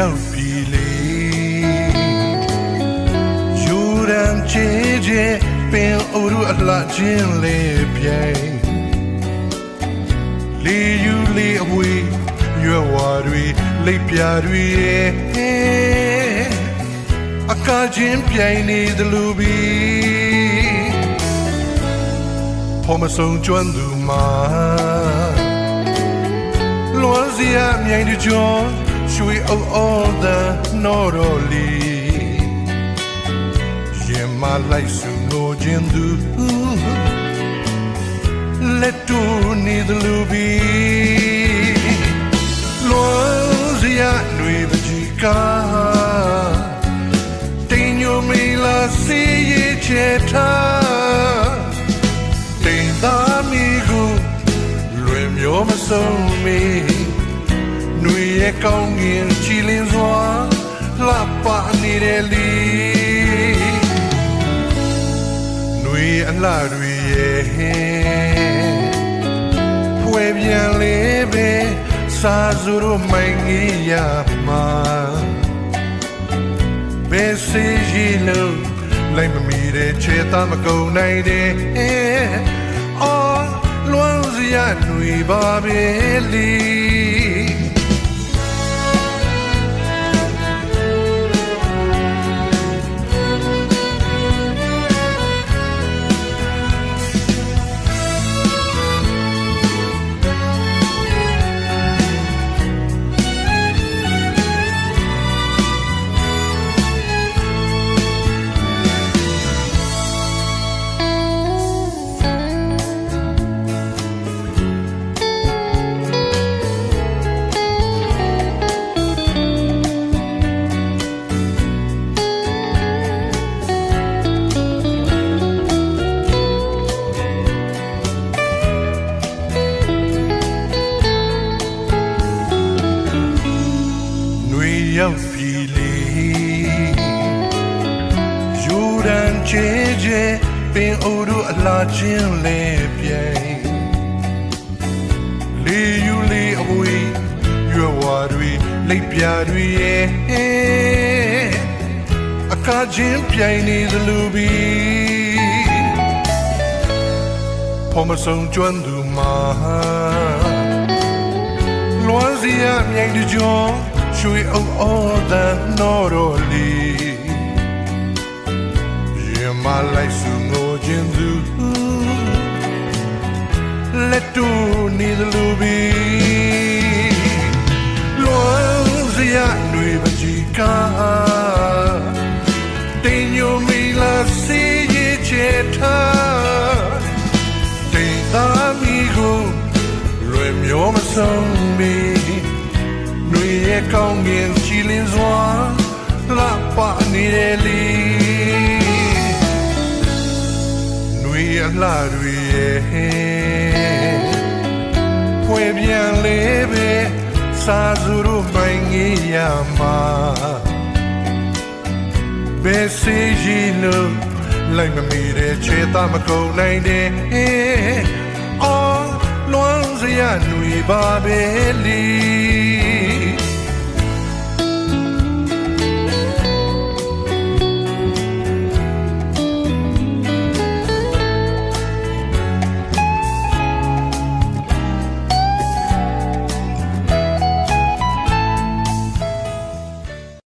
ရောက်ပြီလေယူရန်ချေချေပင်အိုရအလှချင်းလေးပြိုင်လီယူလီအဝေးရွယ်ဝါတွေလိပ်ပြတွေအကားချင်းပြိုင်နေသလိုပြီဖော်မဆုံးကျွမ်းသူမှာလွန်စရာမြိုင်တကြော ရွှေအုပ်အော်တဲ့နော်တော်လီရင်မလိုက်စုငိုခြင်းသူလက်တူနေသလိုပြီလွန်စရာຫນွေပကြီးကားတင်ညိုမီလာစီရဲ့ချေထားတင်သားမီကိုလွင်မျိုးမဆုံးမီ ຫນွေရဲ့ကောင်းငင်ချီလင်းစွာလှပနေတဲ့လီຫນွေအလှတွေရဲ့ဖွယ်ပြန်လေးပဲစာစုရမိုင်းကြီးရမှာဘယ်စီရီလုံးလိုက်မမီတဲ့ခြေသားမကုန်နိုင်တဲ့အော်လွမ်းစရာຫນွေပါပဲလီ ချေချေပင်အိုတို့အလားချင်းလဲပြိုင်လေယူလေအဝေးရွယ်ဝါတွေလိပ်ပြတွေရဲ့အခါချင်းပြိုင်နေသလိုပြီဖော်မဆုံးကျွမ်းသူမှာလွမ်းစရာမြိုင်တကြောရွှေအုပ်အော်တဲ့နော်တော်လီ မြန်မာလိုက်စုငိုခြင်းသူလက်တူနေသလိုပီလွမ်းစရာတွေပချီကာတင်ညိုမီလာစီရချေထားတင်သားမီကိုလွယ်မျောမဆုံးမီတွေရဲ့ကောင်းငင်ချီလင်းစွာလာပါနေလေ တွေအလှတွေရဲ့ဖွယ်ပြန်လေးပဲစာစုတို့ပိုင်ငေးရမှာဘယ်စီရီလို့လိုက်မမီတဲ့ခြေသားမကုန်နိုင်တဲ့အော်လွမ်းစရာຫນွေပါပဲလီ